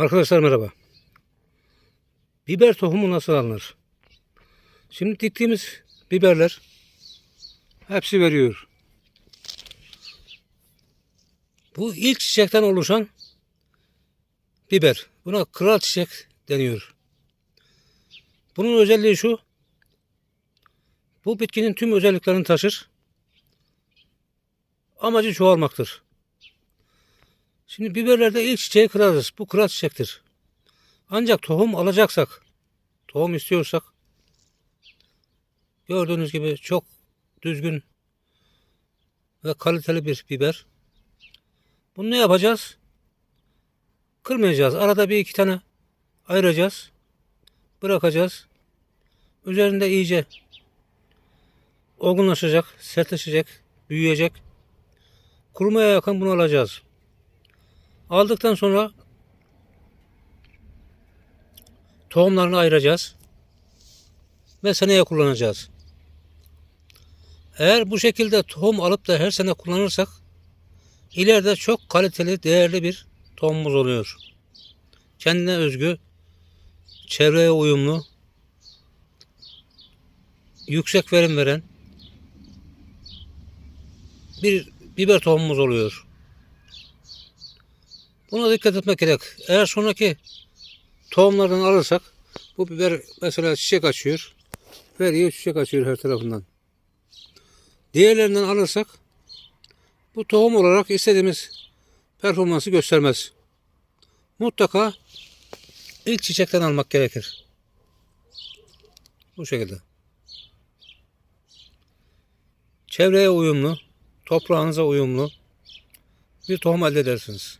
Arkadaşlar merhaba. Biber tohumu nasıl alınır? Şimdi diktiğimiz biberler hepsi veriyor. Bu ilk çiçekten oluşan biber. Buna kral çiçek deniyor. Bunun özelliği şu. Bu bitkinin tüm özelliklerini taşır. Amacı çoğalmaktır. Şimdi biberlerde ilk çiçeği kırarız. Bu kral çiçektir. Ancak tohum alacaksak, tohum istiyorsak gördüğünüz gibi çok düzgün ve kaliteli bir biber. Bunu ne yapacağız? Kırmayacağız. Arada bir iki tane ayıracağız. Bırakacağız. Üzerinde iyice olgunlaşacak, sertleşecek, büyüyecek. Kurumaya yakın bunu alacağız. Aldıktan sonra tohumlarını ayıracağız ve seneye kullanacağız. Eğer bu şekilde tohum alıp da her sene kullanırsak ileride çok kaliteli, değerli bir tohumumuz oluyor. Kendine özgü, çevreye uyumlu, yüksek verim veren bir biber tohumumuz oluyor. Buna dikkat etmek gerek. Eğer sonraki tohumlardan alırsak bu biber mesela çiçek açıyor. Veriyor çiçek açıyor her tarafından. Diğerlerinden alırsak bu tohum olarak istediğimiz performansı göstermez. Mutlaka ilk çiçekten almak gerekir. Bu şekilde. Çevreye uyumlu, toprağınıza uyumlu bir tohum elde edersiniz.